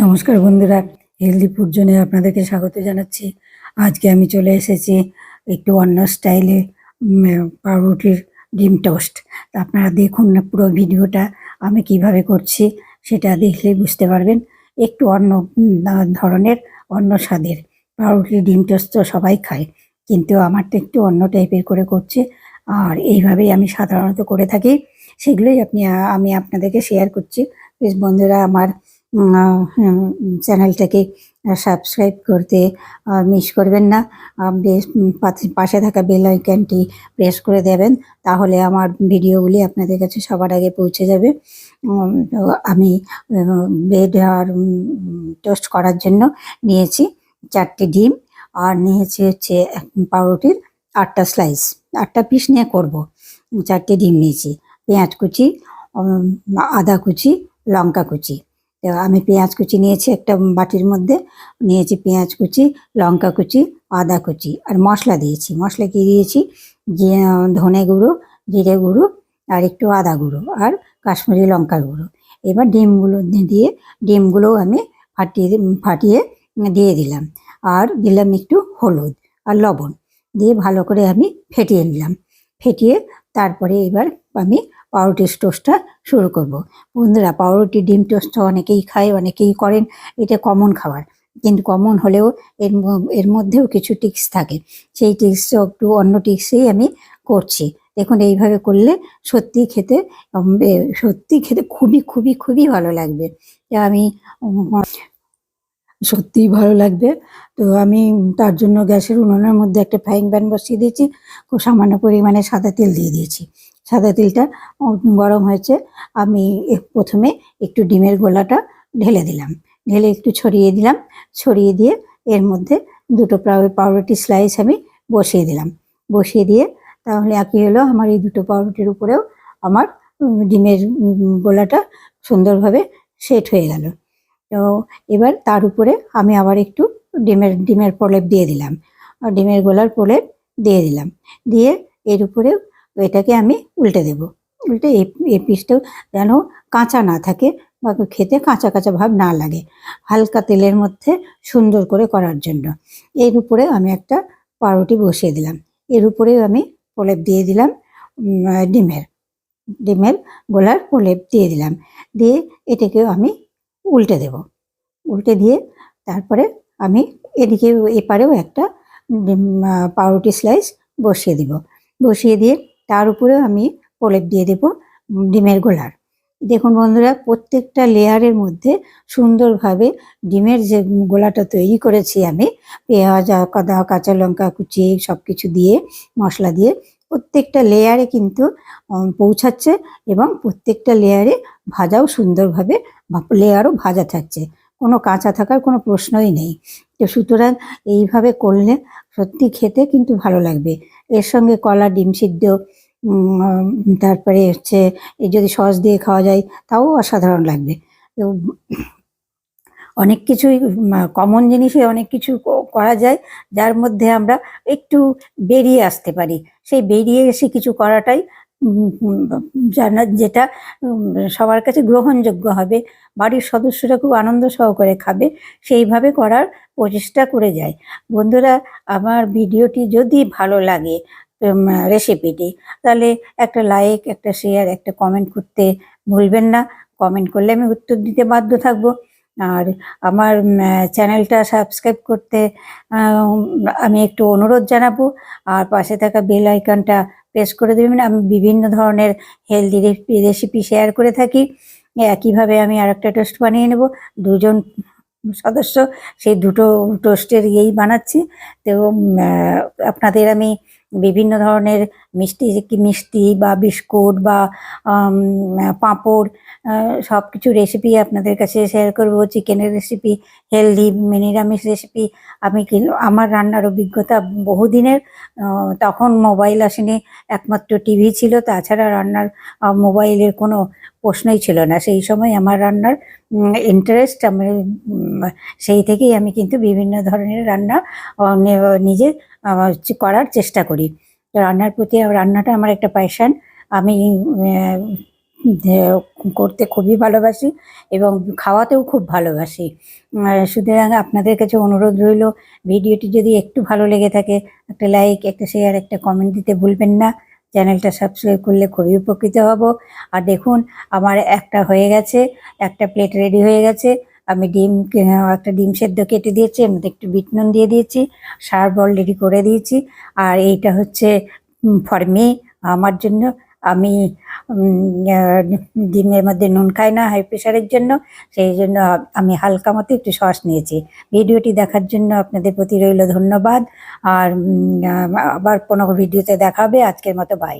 নমস্কার বন্ধুরা healthy food জোনে আপনাদেরকে স্বাগত জানাচ্ছি। আজকে আমি চলে এসেছি একটু অন্য স্টাইলে পাউরুটির ডিম টোস্ট। তা আপনারা দেখুন না পুরো ভিডিওটা, আমি কীভাবে করছি সেটা দেখলেই বুঝতে পারবেন। একটু অন্য ধরনের, অন্য স্বাদের। পাউরুটির ডিম টোস্ট তো সবাই খায়, কিন্তু আমারটা একটু অন্য টাইপের করে করছে। আর এইভাবেই আমি সাধারণত করে থাকি। সেগুলোই আপনি আমি আপনাদেরকে শেয়ার করছি। প্লিজ বন্ধুরা, আমার চ্যানেলটাকে সাবস্ক্রাইব করতে মিস করবেন না। পাশে- থাকা বেল আইকনটি প্রেস করে দেবেন, তাহলে আমার ভিডিওগুলি আপনাদের কাছে সবার আগে পৌঁছে যাবে। আমি ব্রেড আর টোস্ট করার জন্য নিয়েছি চারটি ডিম, আর নিয়েছি হচ্ছে পাউরুটির আটটা স্লাইস আটটা পিস নিয়ে করব। চারটে ডিম নিয়েছি। পেঁয়াজ কুচি আদা কুচি, লঙ্কা কুচি। আমি পেঁয়াজ কুচি নিয়েছি একটা বাটির মধ্যে। নিয়েছি পেঁয়াজ কুচি, লঙ্কা কুচি, আদা কুচি আর মশলা দিয়েছি। মশলা কি দিয়েছি? ধনে গুঁড়ো, জিরে গুঁড়ো আর একটু আদা গুঁড়ো আর কাশ্মীরি লঙ্কার গুঁড়ো। এবার ডিমগুলো দিয়ে, ডিমগুলো আমি ফাটিয়ে ফাটিয়ে দিয়ে দিলাম আর দিলাম একটু হলুদ আর লবণ। দিয়ে ভালো করে আমি ফেটিয়ে নিলাম। ফেটিয়ে তারপরে এবার আমি পাউরুটি টোস্টটা শুরু করব। বন্ধুরা, পাউরুটি, ডিম টোস্ট অনেকেই খায়, অনেকেই করেন, এটা কমন খাবার। কিন্তু কমন হলেও এর এর মধ্যেও কিছু টিক্স থাকে। সেই টিক্স একটু অন্য টিক্সেই আমি করছি। দেখুন, এইভাবে করলে সত্যি খেতে সত্যি খেতে খুবই খুবই খুবই ভালো লাগবে। আমি সত্যিই ভালো লাগবে। তো আমি তার জন্য গ্যাসের উনুনের মধ্যে একটা ফ্রাইং প্যান বসিয়ে দিয়েছি। খুব সামান্য পরিমাণে সাদা তেল দিয়ে দিয়েছি। সাদা তেলটা গরম হয়েছে। আমি প্রথমে একটু ডিমের গোলাটা ঢেলে দিলাম। ঢেলে একটু ছড়িয়ে দিলাম। ছড়িয়ে দিয়ে এর মধ্যে দুটো পাউ- পাউরুটি স্লাইস আমি বসিয়ে দিলাম। বসিয়ে দিয়ে তাহলে একই হলো? আমার এই দুটো পাউরুটির উপরেও আমার ডিমের গোলাটা সুন্দরভাবে সেট হয়ে গেল। তো এবার তার উপরে আমি আবার একটু ডিমের ডিমের প্রলেপ দিয়ে দিলাম। ডিমের গোলার প্রলেপ দিয়ে দিলাম। দিয়ে এর উপরে এটাকে আমি উল্টে দেব। উল্টে এই পিসটাও যেন কাঁচা না থাকে বা খেতে কাঁচা কাঁচা ভাব না লাগে, হালকা তেলের মধ্যে সুন্দর করে করার জন্য। এর উপরে আমি একটা পাউরুটি বসিয়ে দিলাম। এর উপরেও আমি প্রলেপ দিয়ে দিলাম ডিমের ডিমের গোলার প্রলেপ দিয়ে দিলাম। দিয়ে এটাকেও আমি উল্টে দেব। উল্টে দিয়ে তারপরে আমি এদিকে এপারেও একটা পাউরুটি স্লাইস বসিয়ে দিব। বসিয়ে দিয়ে তার উপরেও আমি প্রলেপ দিয়ে দেব ডিমের গোলার। দেখুন বন্ধুরা, প্রত্যেকটা লেয়ারের মধ্যে সুন্দরভাবে ডিমের যে গোলাটা তৈরি করেছি আমি, পেঁয়াজ আদা কাঁচা লঙ্কা কুচি সব কিছু দিয়ে, মশলা দিয়ে প্রত্যেকটা লেয়ারে কিন্তু পৌঁছাচ্ছে এবং প্রত্যেকটা লেয়ারে ভাজাও সুন্দরভাবে লেয়ারও ভাজা থাকছে। কোনো কাঁচা থাকার কোনো প্রশ্নই নেই। তো সুতরাং এইভাবে করলে সত্যি খেতে কিন্তু ভালো লাগবে। এর সঙ্গে কলা, ডিম সিদ্ধ তারপরে হচ্ছে যদি সস দিয়ে খাওয়া যায়, তাও অসাধারণ লাগবে। তো অনেক কিছুই কমন জিনিসে অনেক কিছু করা যায়, যার মধ্যে আমরা একটু বেরিয়ে আসতে পারি। সেই বেরিয়ে এসে কিছু করাটাই জানা, যেটা সবার কাছে গ্রহণযোগ্য হবে। বাড়ির সদস্যরা খুব আনন্দ সহকারে খাবে, সেইভাবে করার প্রচেষ্টা করে যায়। বন্ধুরা, আমার ভিডিওটি যদি ভালো লাগে রেসিপিটি তাহলে একটা লাইক একটা শেয়ার একটা কমেন্ট করতে ভুলবেন না। কমেন্ট করলে আমি উত্তর দিতে বাধ্য থাকব। আর আমার চ্যানেলটা সাবস্ক্রাইব করতে আমি একটু অনুরোধ জানাব। আর পাশে থাকা বেল আইকনটা প্রেস করে দেবেন। আমি বিভিন্ন ধরনের হেলদি রেসিপি শেয়ার করে থাকি। একইভাবে আমি আর একটা টোস্ট বানিয়ে নেব। দুজন সদস্য, সেই দুটো টোস্টের ইয়েই বানাচ্ছি। তো আপনাদের আমি বিভিন্ন ধরনের মিষ্টি মিষ্টি বা বিস্কুট বা পাঁপড় সব কিছু রেসিপি আপনাদের কাছে শেয়ার করব। চিকেনের রেসিপি হেলদি নিরামিষ রেসিপি আমি আমার রান্নার অভিজ্ঞতা বহুদিনের তখন মোবাইল আসেনি। একমাত্র টিভি ছিল। তাছাড়া রান্নার মোবাইলের কোনো প্রশ্নই ছিল না। সেই সময় আমার রান্নার ইন্টারেস্ট আমি সেই থেকেই আমি কিন্তু বিভিন্ন ধরনের রান্না নিজে করার চেষ্টা করি। রান্নার প্রতি রান্নাটা আমার একটা প্যাশান আমি করতে খুবই ভালোবাসি এবং খাওয়াতেও খুব ভালোবাসি। সুতরাং আপনাদের কাছে অনুরোধ রইল, ভিডিওটি যদি একটু ভালো লেগে থাকে, একটা লাইক একটা শেয়ার একটা কমেন্ট দিতে ভুলবেন না। চ্যানেলটা সাবস্ক্রাইব করলে খুবই উপকৃত হব। আর দেখুন, আমার একটা হয়ে গেছে, একটা প্লেট রেডি হয়ে গেছে। আমি ডিম একটা ডিম সেদ্ধ কেটে দিয়েছি, এর মধ্যে একটু বিট নুন দিয়ে দিয়েছি, সার্ভ অলরেডি করে দিয়েছি। আর এইটা হচ্ছে ফর মি আমার জন্য। আমি ডিমের মধ্যে নুন খাই না হাই প্রেশারের জন্য, সেই জন্য আমি হালকা মতো একটু সস নিয়েছি। ভিডিওটি দেখার জন্য আপনাদের প্রতি রইল ধন্যবাদ। আর আবার কোনো ভিডিওতে দেখাবে আজকের মতো বাই